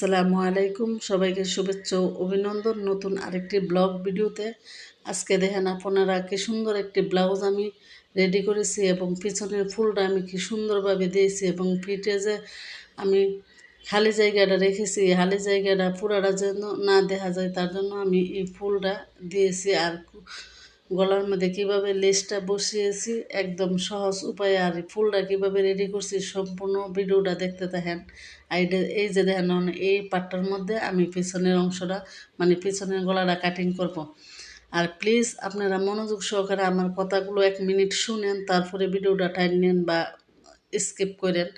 আসসালামু আলাইকুম। সবাইকে শুভেচ্ছা অভিনন্দন নতুন আরেকটি ব্লগ ভিডিওতে। আজকে দেখেন আপনারা কি সুন্দর একটি ব্লাউজ আমি রেডি করেছি এবং পিছনের ফুলটা আমি কি সুন্দরভাবে দিয়েছি এবং ফিটে যে আমি খালি জায়গাটা রেখেছি, খালি জায়গাটা পুরাটা যেন না দেখা যায়, তার জন্য আমি এই ফুলটা দিয়েছি। আর গলার মধ্যে কীভাবে লেসটা বসিয়েছি, একদম সহজ উপায়ে আর ফুলটা কীভাবে রেডি করছি, সম্পূর্ণ ভিডিওটা দেখতে থাকেন। আইডে এই যে দেখেন, এই পাটটার মধ্যে আমি পিছনের অংশটা মানে পিছনের গলাটা কাটিং করব। আর প্লিজ আপনারা মনোযোগ সহকারে আমার কথাগুলো এক মিনিট শুনেন, তারপরে ভিডিওটা টাইম নেন বা স্কিপ করেন।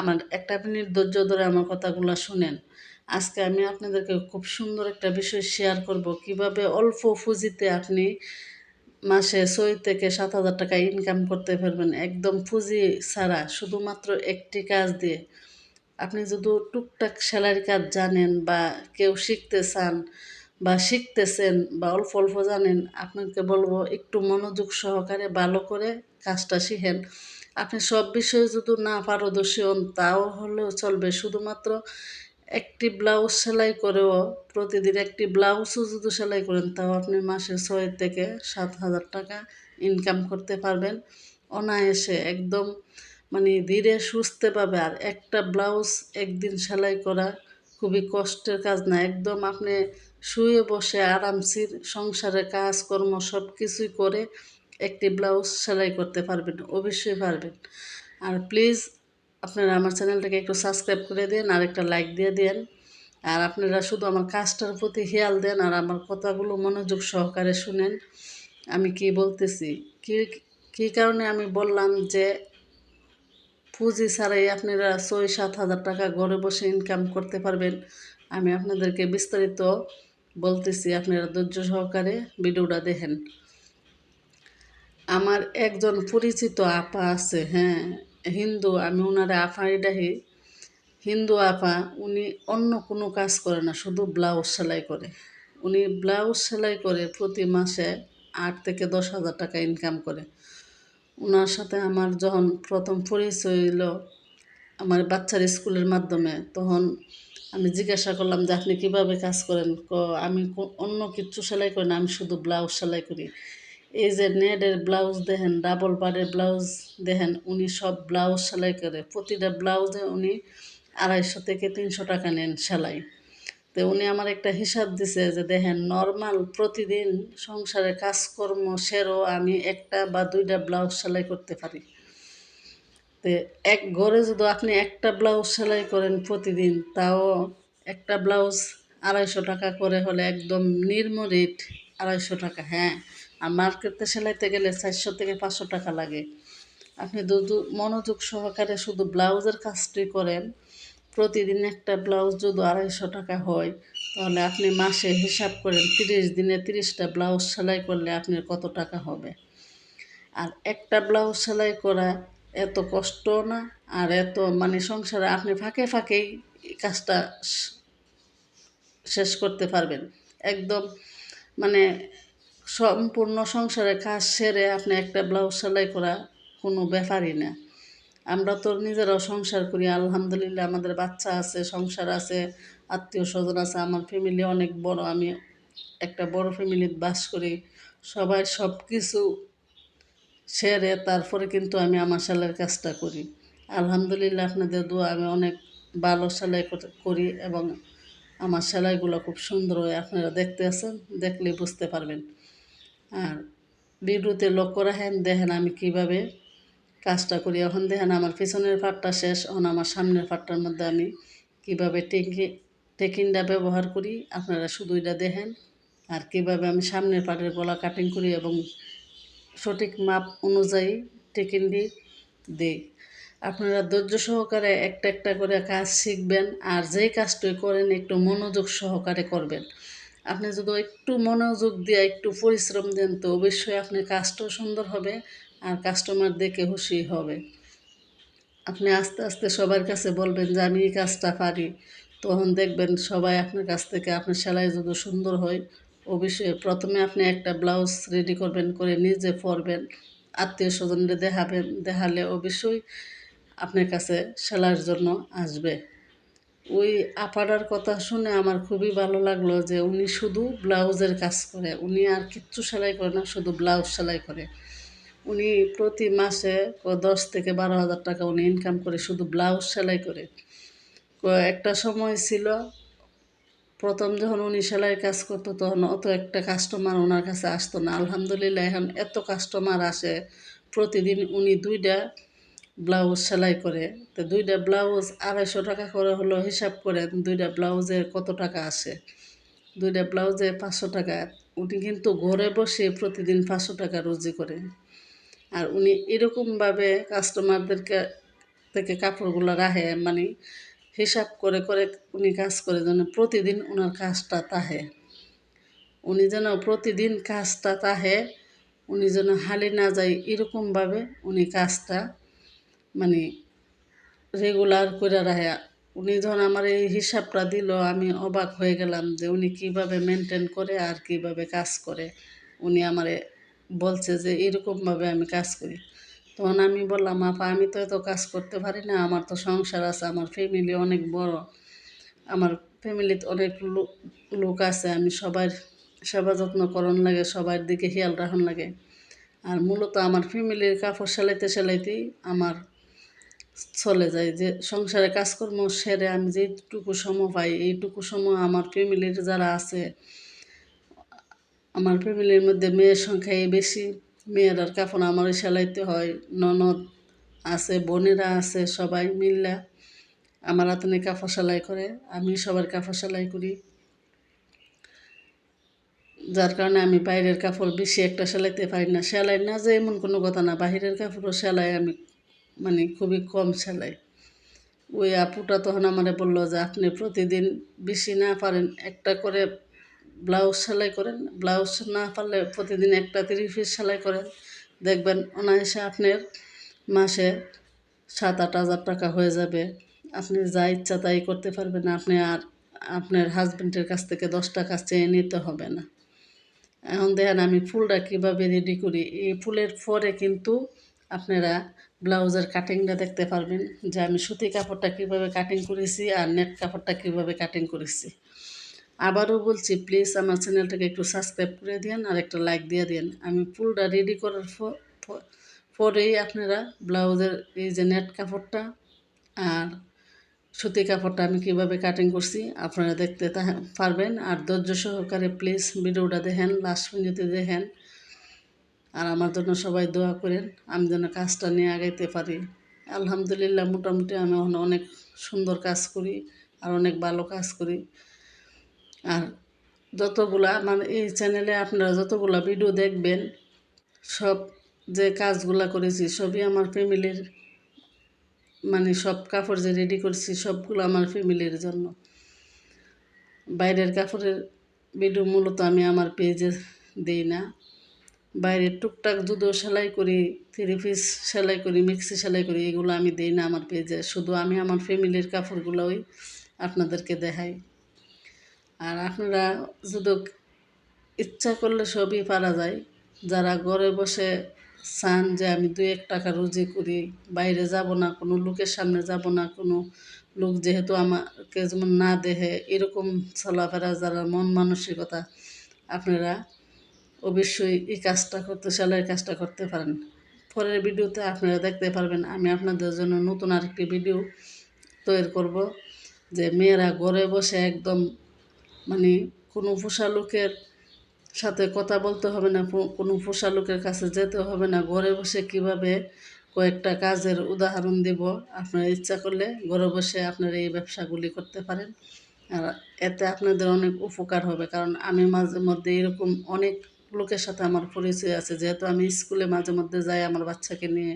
আমার একটা মিনিট ধৈর্য ধরে আমার কথাগুলো শুনেন। আজকে আমি আপনাদেরকে খুব সুন্দর একটা বিষয় শেয়ার করব। কীভাবে অল্প পুঁজিতে আপনি মাসে ছয় থেকে সাত হাজার টাকা ইনকাম করতে পারবেন, একদম পুঁজি ছাড়া, শুধুমাত্র একটি কাজ দিয়ে। আপনি যদি টুকটাক সেলাইয়ের কাজ জানেন বা কেউ শিখতে চান বা শিখতেছেন বা অল্প অল্প জানেন, আপনাকে বলব একটু মনোযোগ সহকারে ভালো করে কাজটা শিখেন। আপনি সব বিষয়ে যদি না পারদর্শী হন, তাও হলেও চলবে। শুধুমাত্র একটি ব্লাউজ সেলাই করেও প্রতিদিন একটি ব্লাউজও যদি সেলাই করেন, তাও আপনি মাসে ছয় থেকে সাত হাজার টাকা ইনকাম করতে পারবেন। অনায়াসে একদম মানে ধীরে সুস্থে পাবে। আর একটা ব্লাউজ একদিন সেলাই করা খুবই কষ্টের কাজ না। একদম আপনি শুয়ে বসে আরামসির সংসারে কাজকর্ম সব কিছুই করে একটি ব্লাউজ সেলাই করতে পারবেন, অবশ্যই পারবেন। আর প্লিজ আপনারা আমার চ্যানেলটাকে একটু সাবস্ক্রাইব করে দিন আর একটা লাইক দিয়ে দেন। আর আপনারা শুধু আমার কাজটার প্রতি খেয়াল দেন আর আমার কথাগুলো মনোযোগ সহকারে শুনেন। আমি কি বলতেছি? কি, কী কারণে আমি বললাম যে পুঁজি ছাড়াই আপনারা ছয় সাত হাজার টাকা ঘরে বসে ইনকাম করতে পারবেন। আমি আপনাদেরকে বিস্তারিত বলতেছি, আপনারা ধৈর্য সহকারে ভিডিওটা দেখেন। আমার একজন পরিচিত আপা আছে হ্যাঁ হিন্দু, আমি ওনারে আপাই ডাহি হিন্দু আপা, উনি অন্য কোনো কাজ করে না, শুধু ব্লাউজ সেলাই করে। উনি ব্লাউজ সেলাই করে প্রতি মাসে আট থেকে দশ হাজার টাকা ইনকাম করে। ওনার সাথে আমার যখন প্রথম পরিচয় হইল আমার বাচ্চার স্কুলের মাধ্যমে, তখন আমি জিজ্ঞাসা করলাম যে, আপনি কীভাবে কাজ করেন? ক, আমি অন্য কিছু সেলাই করি না, আমি শুধু ব্লাউজ সেলাই করি। এই যে নেটের ব্লাউজ দেখেন, ডাবল পাড়ের ব্লাউজ দেখেন, উনি সব ব্লাউজ সেলাই করে, প্রতিটা ব্লাউজে উনি আড়াইশো থেকে তিনশো টাকা নেন সেলাই। তো উনি আমার একটা হিসাব দিছে যে দেখেন নর্মাল প্রতিদিন সংসারে কাজকর্ম সেরও আমি একটা বা দুইটা ব্লাউজ সেলাই করতে পারি। তো এক ঘরে যদি আপনি একটা ব্লাউজ সেলাই করেন প্রতিদিন, তাও একটা ব্লাউজ আড়াইশো টাকা করে হলে একদম নির্ম রেট আড়াইশো টাকা। হ্যাঁ আর মার্কেটে সেলাইতে গেলে চারশো থেকে পাঁচশো টাকা লাগে। আপনি দুধু মনোযোগ সহকারে শুধু ব্লাউজের কাজটি করেন প্রতিদিন একটা ব্লাউজ যদি আড়াইশো টাকা হয়, তাহলে আপনি মাসে হিসাব করেন তিরিশ দিনে তিরিশটা ব্লাউজ সেলাই করলে আপনার কত টাকা হবে। আর একটা ব্লাউজ সেলাই করা এত কষ্ট না, আর এত মানে সংসারে আপনি ফাঁকে ফাঁকেই কাজটা শেষ করতে পারবেন। একদম মানে সম্পূর্ণ সংসারে কাজ সেরে আপনি একটা ব্লাউজ সেলাই করা কোনো ব্যাপারই না। আমরা তো নিজেরাও সংসার করি, আলহামদুলিল্লাহ আমাদের বাচ্চা আছে, সংসার আছে, আত্মীয় স্বজন আছে, আমার ফ্যামিলি অনেক বড়, আমি একটা বড় ফ্যামিলিতে বাস করি, সবাই সব কিছু সেরে, তারপরে কিন্তু আমি আমার সেলাইয়ের কাজটা করি। আলহামদুলিল্লাহ আপনাদের দোয়া, আমি অনেক ভালো সেলাই করি এবং আমার সেলাইগুলো খুব সুন্দর হয়, আপনারা দেখতে আছেন দেখলে বুঝতে পারবেন। আর ভিডিওতে লক্ষ্য রাখেন, দেখেন আমি কীভাবে কাজটা করি। এখন দেখেন আমার পিছনের পাটটা শেষ। এখন আমার সামনের পাটটার মধ্যে আমি কীভাবে টেকি টেকিনটা ব্যবহার করি, আপনারা শুধু এটা দেখেন। আর কীভাবে আমি সামনের পাটের গলা কাটিং করি এবং সঠিক মাপ অনুযায়ী টেকিনটি দিই দিই। আপনারা ধৈর্য সহকারে একটা একটা করে কাজ শিখবেন আর যেই কাজটাই করেন একটু মনোযোগ সহকারে করবেন। আপনি যদি একটু মনোযোগ দিয়ে একটু পরিশ্রম দেন তো অবশ্যই আপনার কাজটাও সুন্দর হবে। আর কাস্টমার দেখে খুশি হবে। আপনি আস্তে আস্তে সবার কাছে বলবেন যে, আমি এই কাজটা পারি। তখন দেখবেন সবাই আপনার কাছ থেকে, আপনার সেলাই যদি সুন্দর হয়, অবশ্যই প্রথমে আপনি একটা ব্লাউজ রেডি করবেন, করে নিজে পরবেন, আত্মীয় স্বজনদের দেখাবেন, দেখালে অবশ্যই আপনার কাছে সেলাইয়ের জন্য আসবে। ওই আপাটার কথা শুনে আমার খুবই ভালো লাগল যে, উনি শুধু ব্লাউজের কাজ করে, উনি আর কিচ্ছু সেলাই করে না, শুধু ব্লাউজ সেলাই করে। উনি প্রতি মাসে দশ থেকে বারো হাজার টাকা উনি ইনকাম করে, শুধু ব্লাউজ সেলাই করে। একটা সময় ছিল, প্রথম যখন উনি সেলাই কাজ করতো তখন অত একটা কাস্টমার ওনার কাছে আসতো না। আলহামদুলিল্লাহ, এখন এত কাস্টমার আসে, প্রতিদিন উনি দুইটা ব্লাউজ সেলাই করে। তো দুইটা ব্লাউজ আড়াইশো টাকা করে হলো হিসাব করে, দুইটা ব্লাউজে কত টাকা আসে? দুইটা ব্লাউজে পাঁচশো টাকা। উনি কিন্তু ঘরে বসে প্রতিদিন পাঁচশো টাকা রুজি করে। আর উনি এরকমভাবে কাস্টমারদেরকে থেকে কাপড়গুলো রাখে মানে হিসাব করে করে উনি কাজ করে যেন প্রতিদিন ওনার কাজটা তাহে। উনি যেন প্রতিদিন কাজটা তাহে, উনি যেন হালি না যায়, এরকমভাবে উনি কাজটা মানে রেগুলার করে রাখে। উনি যখন আমার এই হিসাবটা দিল, আমি অবাক হয়ে গেলাম যে উনি কীভাবে মেনটেন করে আর কীভাবে কাজ করে। উনি আমারে বলছে যে এরকমভাবে আমি কাজ করি। তখন আমি বললাম, আপা, আমি তো এত কাজ করতে পারি না, আমার তো সংসার আছে, আমার ফ্যামিলি অনেক বড়, আমার ফ্যামিলিতে অনেক লোক আছে, আমি সবার সেবা যত্ন করণ লাগে, সবার দিকে খেয়াল রাখুন লাগে। আর মূলত আমার ফ্যামিলির কাপড় সেলাইতে সেলাইতেই আমার চলে যায় যে সংসারে কাজকর্ম সেরে আমি যেটুকু সময় পাই, এইটুকু সময় আমার ফ্যামিলির যারা আছে আমার ফ্যামিলির মধ্যে মেয়ের সংখ্যাই বেশি। মেয়েরার কাপড় আমারই সেলাইতে হয়। ননদ আছে, বোনেরা আছে, সবাই মিল্লা। আমার হাতে কাপড় সেলাই করে, আমি সবার কাপড় সেলাই করি। যার কারণে আমি বাইরের কাপড় বেশি একটা সেলাইতে পারি না। সেলাই না যে এমন কোনো কথা না, বাহিরের কাপড়ও সেলাই আমি মানে খুবই কম সেলাই। ওই আপুটা তখন আমারে বলল যে, আপনি প্রতিদিন বেশি না পারেন, একটা করে ব্লাউজ সেলাই করেন। ব্লাউজ না পারলে প্রতিদিন একটা তিরিশ পিস সেলাই করেন। দেখবেন অনায়াসে আপনার মাসে সাত আট হাজার টাকা হয়ে যাবে। আপনি যা ইচ্ছা তাই করতে পারবেন। আপনি আর আপনার হাজব্যান্ডের কাছ থেকে দশ টাকা চেয়ে নিতে হবে না। এখন দেখেন আমি ফুলটা কীভাবে রেডি করি। এই ফুলের পরে কিন্তু আপনারা ব্লাউজের কাটিংটা দেখতে পারবেন যে আমি সুতি কাপড়টা কীভাবে কাটিং করেছি আর নেট কাপড়টা কীভাবে কাটিং করেছি। আবারও বলছি প্লিজ আমার চ্যানেলটাকে একটু সাবস্ক্রাইব করে দিন আর একটা লাইক দিয়ে দিন আমি ফুলটা রেডি করার পরেই আপনারা ব্লাউজের এই যে নেট কাপড়টা আর সুতি কাপড়টা আমি কীভাবে কাটিং করছি আপনারা দেখতে পারবেন। আর ধৈর্য সহকারে প্লিজ ভিডিওটা দেখেন লাস্ট মিনিটে দেখেন। আর আমার জন্য সবাই দোয়া করেন, আমি যেন কাজটা নিয়ে আগাইতে পারি। আলহামদুলিল্লাহ মোটামুটি আমি অনেক সুন্দর কাজ করি আর অনেক ভালো কাজ করি। আর যতগুলা মানে এই চ্যানেলে আপনারা যতগুলা ভিডিও দেখবেন, সব যে কাজগুলা করেছি, সবই আমার ফ্যামিলির মানে সব কাপড় যে রেডি করছি, সবগুলো আমার ফ্যামিলির জন্য। বাইরের কাপড়ের ভিডিও মূলত আমি আমার পেজে দিই না। বাইরে টুকটাক যদিও সেলাই করি থ্রি পিস সেলাই করি মিক্সি সেলাই করি, এগুলো আমি দিই না আমার পেজে শুধু আমি আমার ফ্যামিলির কাপড়গুলোই আপনাদেরকে দেখাই। আর আপনারা যদি ইচ্ছা করলে সবই পারা যায়। যারা ঘরে বসে চান যে আমি দুই এক টাকা রুজি করি, বাইরে যাব না, কোনো লোকের সামনে যাব না, কোনো লোক যেহেতু আমাকে যেমন না দেহে, এরকম চলাফেরা, যারা মন মানসিকতা, আপনারা অবশ্যই এই কাজটা করতে সেলাইয়ের কাজটা করতে পারেন। পরের ভিডিওতে আপনারা দেখতে পারবেন, আমি আপনাদের জন্য নতুন আরেকটি ভিডিও তৈরি করব, যে মেয়েরা ঘরে বসে একদম মানে কোনো পোষা লোকের সাথে কথা বলতে হবে না কোনো পোষা লোকের কাছে যেতে হবে না। ঘরে বসে কীভাবে কয়েকটা কাজের উদাহরণ দিব? আপনারা ইচ্ছা করলে ঘরে বসে আপনারা এই ব্যবসাগুলি করতে পারেন। আর এতে আপনাদের অনেক উপকার হবে, কারণ আমি মাঝে মধ্যে এরকম অনেক লোকের সাথে আমার পরিচয় আছে। যেহেতু আমি স্কুলে মাঝে মধ্যে যাই, আমার বাচ্চাকে নিয়ে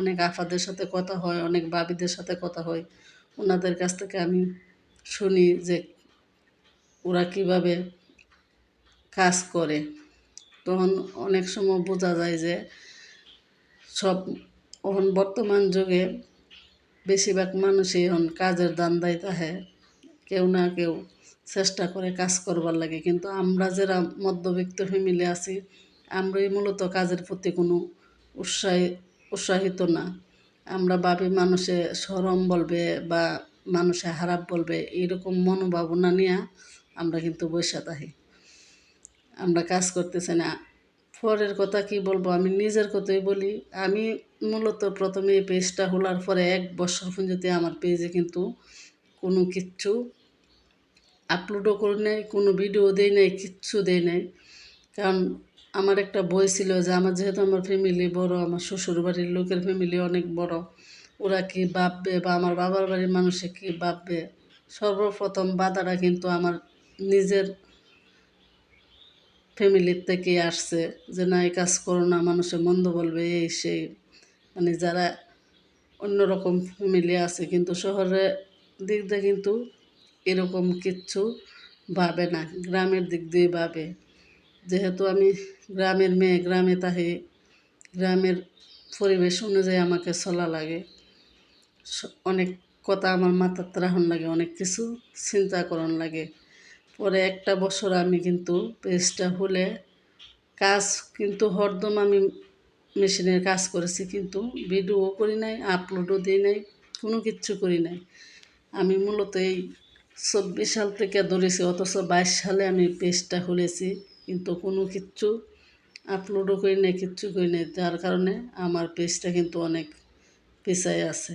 অনেক আফাদের সাথে কথা হয়, অনেক বাবিদের সাথে কথা হয়। ওনাদের কাছ থেকে আমি শুনি যে ওরা কীভাবে কাজ করে, তখন অনেক সময় বোঝা যায় যে সব, এখন বর্তমান যুগে বেশিরভাগ মানুষই এখন কাজের দান্দায় তাহে কেউ না কেউ চেষ্টা করে কাজ করবার লাগে। কিন্তু আমরা যারা মধ্যবিত্ত ফ্যামিলি আছি, আমরাই মূলত কাজের প্রতি কোনো উৎসাহী, উৎসাহিত না। আমরা ভাবি মানুষে সরম বলবে বা মানুষে হারাপ বলবে এরকম মনোভাবনা নিয়ে আমরা কিন্তু বসে থাকি। আমরা কাজ করতেছি না। পরের কথা কি বলব? আমি নিজের কথাই বলি। আমি মূলত প্রথমে এই পেজটা খোলার পরে এক বছর পর্যন্ত আমার পেজে কিন্তু কোনো কিচ্ছু আপলোডও করি নাই, কোনো ভিডিও দেই নাই, কিচ্ছু দেই নাই। কারণ আমার একটা বই ছিল যে আমার যেহেতু আমার ফ্যামিলি বড়, আমার শ্বশুর বাড়ির লোকের ফ্যামিলি অনেক বড়, ওরা কি ভাববে বা আমার বাবার বাড়ির মানুষে কি ভাববে? সর্বপ্রথম বাধাটা কিন্তু আমার নিজের ফ্যামিলির থেকে আসছে যে, না, এই কাজ করো না, মানুষে মন্দ বলবে, এই সেই। মানে যারা অন্যরকম ফ্যামিলি আছে, কিন্তু শহরে দিক দিয়ে কিন্তু এরকম কিচ্ছু ভাবে না, গ্রামের দিক দিয়ে ভাবে। যেহেতু আমি গ্রামের মেয়ে, গ্রামে তাহে গ্রামের পরিবেশ অনুযায়ী আমাকে চলা লাগে। অনেক কথা আমার মাথার ত্রাহন লাগে, অনেক কিছু চিন্তা করন লাগে। পরে একটা বছর আমি কিন্তু পেজটা হলে কাজ কিন্তু হরদম আমি মেশিনের কাজ করেছি, কিন্তু ভিডিও করি নাই, আপলোডও দিই নাই, কোনো কিচ্ছু করি নাই। আমি মূলত এই চব্বিশ সাল থেকে ধরেছি, অথচ বাইশ সালে আমি পেজটা খুলেছি, কিন্তু কোনো কিচ্ছু আপলোডও করি নাই, কিচ্ছু করি নাই, যার কারণে আমার পেজটা কিন্তু অনেক পিছাই আছে।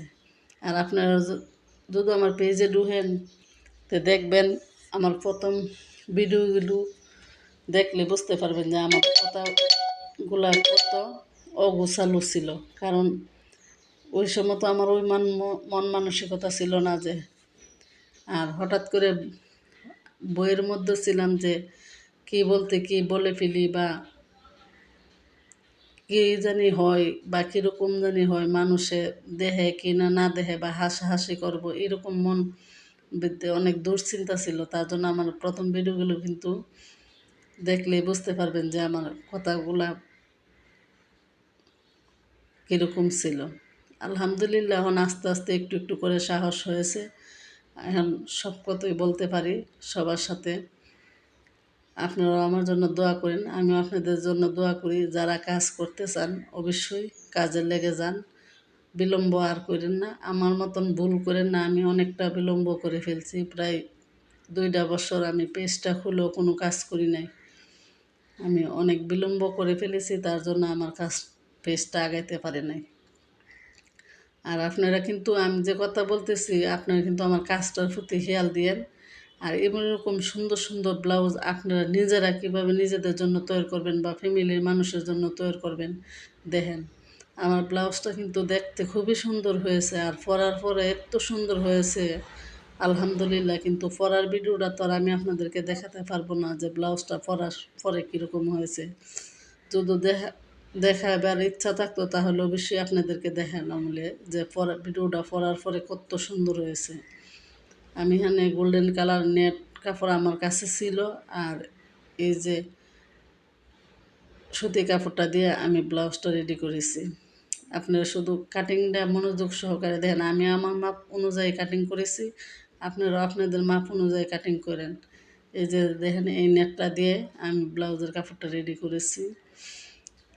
আর আপনারা যদি আমার পেজে ঢুকেন, তো দেখবেন আমার প্রথম ভিডিওগুলো দেখলে বুঝতে পারবেন যে আমার কথাগুলা কত অগোছালো ছিল। কারণ ওই সময় তো আমার ওই মান মন মানসিকতা ছিল না যে। আর হঠাৎ করে বইয়ের মধ্যে ছিলাম যে কি বলতে কি বলে ফেলি বা কি জানি হয় বা কীরকম জানি হয় মানুষে দেহে কি না না দেহে বা হাসাহাসি করব, এরকম মন অনেক দুশ্চিন্তা ছিল, তার জন্য আমার প্রথম ভিডিওগুলো কিন্তু দেখলে বুঝতে পারবেন যে আমার কথাগুলা কীরকম ছিল। আলহামদুলিল্লাহ এখন আস্তে আস্তে একটু একটু করে সাহস হয়েছে। এখন সব কথাই বলতে পারি সবার সাথে। আপনারা আমার জন্য দোয়া করেন, আমিও আপনাদের জন্য দোয়া করি, যারা কাজ করতে চান অবশ্যই কাজে লেগে যান। বিলম্ব আর করেন না। আমার মতন ভুল করেন না, আমি অনেকটা বিলম্ব করে ফেলছি। প্রায় দুইটা বছর আমি পেজটা খুলেও কোনো কাজ করি নাই। আমি অনেক বিলম্ব করে ফেলেছি, তার জন্য আমার কাজ, পেজটা আগাইতে পারে নাই। আর আপনারা কিন্তু, আমি যে কথা বলতেছি, আপনারা কিন্তু আমার কাজটার প্রতি খেয়াল দিয়েন। আর এরকম সুন্দর সুন্দর ব্লাউজ আপনারা নিজেরা কীভাবে নিজেদের জন্য তৈরি করবেন বা ফ্যামিলির মানুষের জন্য তৈরি করবেন, দেখেন। আমার ব্লাউজটা কিন্তু দেখতে খুবই সুন্দর হয়েছে আর পরার পরে এত সুন্দর হয়েছে। আলহামদুলিল্লাহ, কিন্তু পরার ভিডিওটা তো আর আমি আপনাদেরকে দেখাতে পারব না যে ব্লাউজটা পরার পরে কীরকম হয়েছে। যদি দেখা, দেখাবার ইচ্ছা থাকতো তাহলে অবশ্যই আপনাদেরকে দেখালাম যে পরা, ভিডিওটা পরার পরে কত সুন্দর হয়েছে। আমি এখানে গোল্ডেন কালার নেট কাপড় আমার কাছে ছিল আর এই যে সুতি কাপড়টা দিয়ে আমি ব্লাউজটা রেডি করেছি। আপনারা শুধু কাটিংটা মনোযোগ সহকারে দেখেন আমি আমার মাপ অনুযায়ী কাটিং করেছি আপনারা আপনাদের মাপ অনুযায়ী কাটিং করেন। এই যে দেখেন, এই নেটটা দিয়ে আমি ব্লাউজের কাপড়টা রেডি করেছি।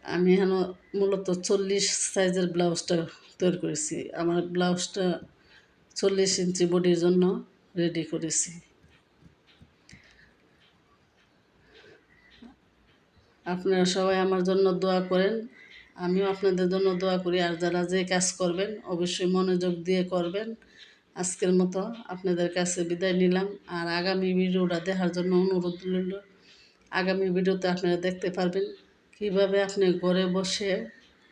আমি এখানে মূলত চল্লিশ সাইজের ব্লাউজটা তৈরি করেছি। আমার ব্লাউজটা চল্লিশ ইঞ্চি বডির জন্য রেডি করেছি। আপনারা সবাই আমার জন্য দোয়া করেন। আমিও আপনাদের জন্য দোয়া করি, আর যারা যে কাজ করবেন, অবশ্যই মনোযোগ দিয়ে করবেন। আজকের মতো আপনাদের কাছে বিদায় নিলাম, আর আগামী ভিডিওটা দেখার জন্য অনুরোধ রইল। আগামী ভিডিওতে আপনারা দেখতে পারবেন কীভাবে আপনি ঘরে বসে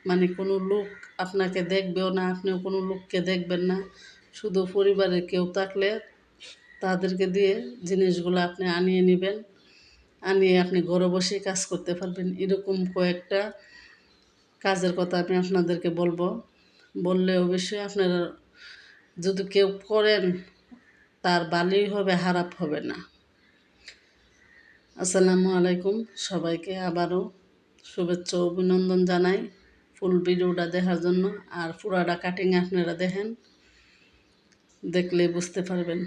মানে কোনো লোক আপনাকে দেখবেও না, আপনিও কোনো লোককে দেখবেন না। শুধু পরিবারের কেউ থাকলে তাদেরকে দিয়ে জিনিসগুলো আপনি আনিয়ে নেবেন, আনিয়ে আপনি ঘরে বসেই কাজ করতে পারবেন। এরকম কয়েকটা কাজের কথা আমি আপনাদেরকে বলব। বললে অবশ্যই আপনারা যদি কেউ করেন, তার ভালোই হবে খারাপ হবে না। আসসালামু আলাইকুম সবাইকে আবারও শুভেচ্ছা অভিনন্দন জানাই ফুল ভিডিওটা দেখার জন্য। আর পুরাটা কাটিং আপনারা দেখেন দেখলে বুঝতে পারবেন।